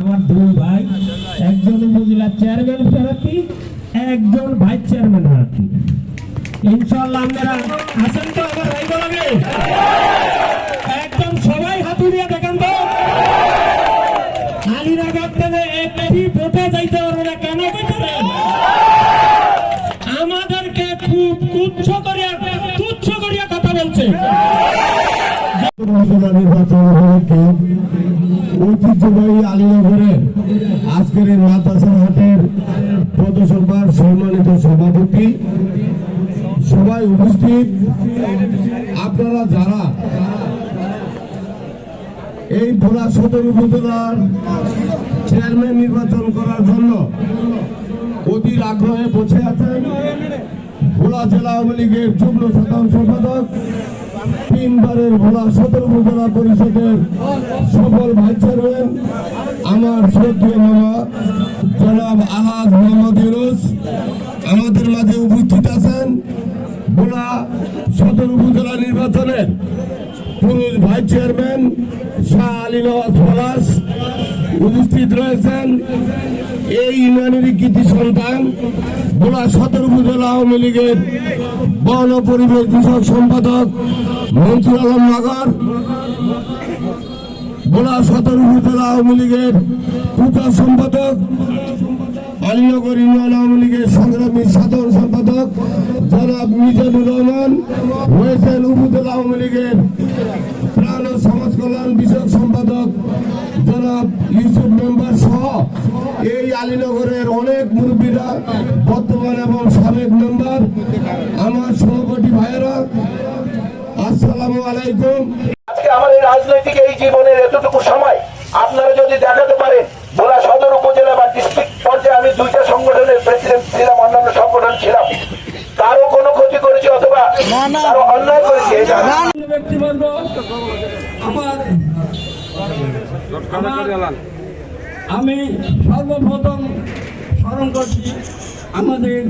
আমার দুই ভাই, একজন উপজেলা চেয়ারম্যান প্রার্থী একজন চেয়ারম্যান প্রার্থী ইনশাল্লাহ আপনারা তো আমার ভাই একদম সবাই হাতু দিয়ে দেখেন তো। আলিরাবাদ থেকে একটি ভোটে যাইতে পারবে না, কেন আমাদেরকে খুব তুচ্ছ করিয়া উপজেলা নির্বাচন উপলক্ষে ঐতিহ্যবাহী আলীনগরের আজকের এই মাদ্রাসা হাটের পথসভার সম্মানিত সভাপতি। সবাই উপস্থিত। আপনারা যারা এই ভোলা সদর উপজেলার চেয়ারম্যান নির্বাচন করার জন্য অধীর আগ্রহে বসে আছেন, ভোলা জেলা আওয়ামী লীগের যুগ্ম সাধারণ সম্পাদক তিনবারের ভোলা সদর উপজেলা পরিষদের সফল ভাইস চেয়ারম্যান, আমার শ্রদ্ধীয় মামা, জনাব আহাজ মোহাম্মদ ইউনুস, আমাদের মাঝে উপস্থিত আছেন ভোলা সদর উপজেলা নির্বাচনের পুরুষ ভাইস চেয়ারম্যান শাহ আলী নওয়াজ পলাশ। উপস্থিত রয়েছেন এই ইউনিয়নের কৃতি সন্তান ভোলা সদর উপজেলা আওয়ামী লীগের বন পরিবেশ বিষয়ক সম্পাদক মনসুর আলম নগর। ভোলা সদর উপজেলা আওয়ামী লীগের পূজা সম্পাদক, আলীনগর ইউনিয়ন আওয়ামী লীগের সংগ্রামী সাধারণ সম্পাদক জনাব মিজানুর রহমান হয়েছেন উপজেলা আওয়ামী লীগের প্রাণ ও সমাজ কল্যাণ বিষয়ক সম্পাদক জনাব ইউসুফ মেম্বার সহ এই আলীনগরের অনেক মুরব্বীরা বর্তমান এবং সাবেক মেম্বার আমার সভাপতি ভাইয়েরা আসসালামু আলাইকুম। আজকে আমার এই রাজনৈতিক এই জীবনের এতটুকু সময় আপনারা যদি দেখাতে পারেন ভোলা সদর উপজেলা বা ডিস্ট্রিক্ট পর্যায়ে আমি দুইটা সংগঠনের প্রেসিডেন্ট ছিলাম অন্যান্য সংগঠন ছিলাম। কারও কোনো ক্ষতি করেছি অথবা কারও অন্যায় করেছি ব্যক্তিবর্গ আমার আমার- আমি সর্বপ্রথম স্মরণ করছি আমাদের